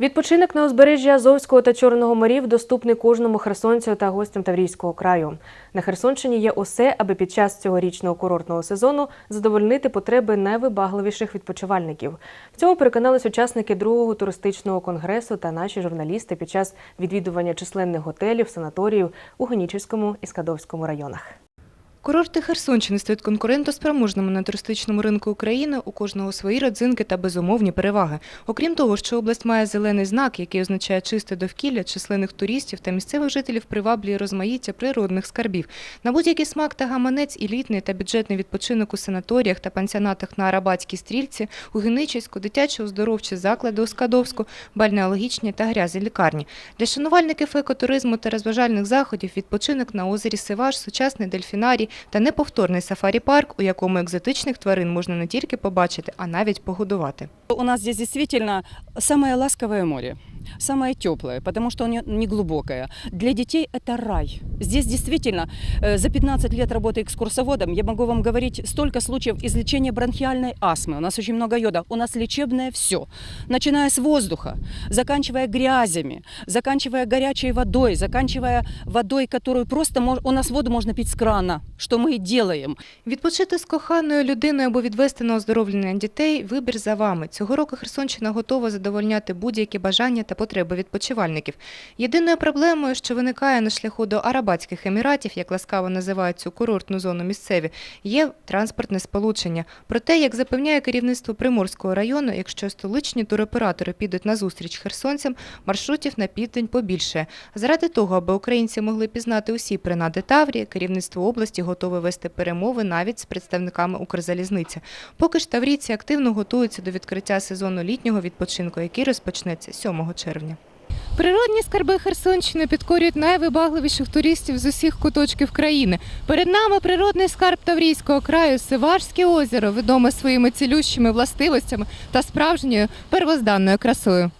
Відпочинок на узбережжі Азовського та Чорного морів доступний кожному херсонцю та гостям Таврійського краю. На Херсонщині є усе, аби під час цьогорічного курортного сезону задовольнити потреби найвибагливіших відпочивальників. В цьому переконались учасники другого туристичного конгресу та наші журналісти під час відвідування численних готелів, санаторіїв у Генічівському і Скадовському районах. Курорти Херсонщини стають конкурентоспроможними на туристичному ринку України. У кожного свої родзинки та безумовні переваги. Окрім того, що область має зелений знак, який означає чисте довкілля, численних туристів та місцевих жителів приваблює розмаїття природних скарбів. На будь-який смак та гаманець елітний та бюджетний відпочинок у санаторіях та пансіонатах на Арабатській стрільці, у Геничівську, дитячо-оздоровчі заклади у Скадовську, бальнеологічні та грязі лікарні. Для шанувальників екотуризму та розважальних заходів відпочинок на озері Сиваш, сучасний дельфінарій та неповторний сафарі-парк, у якому екзотичних тварин можна не тільки побачити, а навіть погодувати. У нас тут дійсно самое ласковое море, самое теплое, потому что оно не глубокое. Для детей это рай. Здесь действительно э, за 15 лет работы экскурсоводом я могу вам говорить столько случаев излечения бронхиальной астмы. У нас очень много йода. У нас лечебное все. Начиная с воздуха, заканчивая грязями, заканчивая горячей водой, заканчивая водой, которую просто мож- у нас воду можно пить с крана, что мы и делаем. Відпочити з коханою людиною або відвести на оздоровлення дітей – вибір за вами. Цього року Херсонщина готова задовольняти будь-які бажання та потреби відпочивальників. Єдиною проблемою, що виникає на шляху до Арабатських Еміратів, як ласкаво називають цю курортну зону місцеві, є транспортне сполучення. Проте, як запевняє керівництво Приморського району, якщо столичні туроператори підуть на зустріч херсонцям, маршрутів на південь побільшає. Заради того, аби українці могли пізнати усі принади Таврії, керівництво області готове вести перемови навіть з представниками Укрзалізниці. Поки ж таврійці активно готуються до відкриття сезону літнього відпочинку, який розпочнеться 7 червня. Природні скарби Херсонщини підкорюють найвибагливіших туристів з усіх куточків країни. Перед нами природний скарб Таврійського краю Сиварське озеро, відоме своїми цілющими властивостями та справжньою первозданною красою.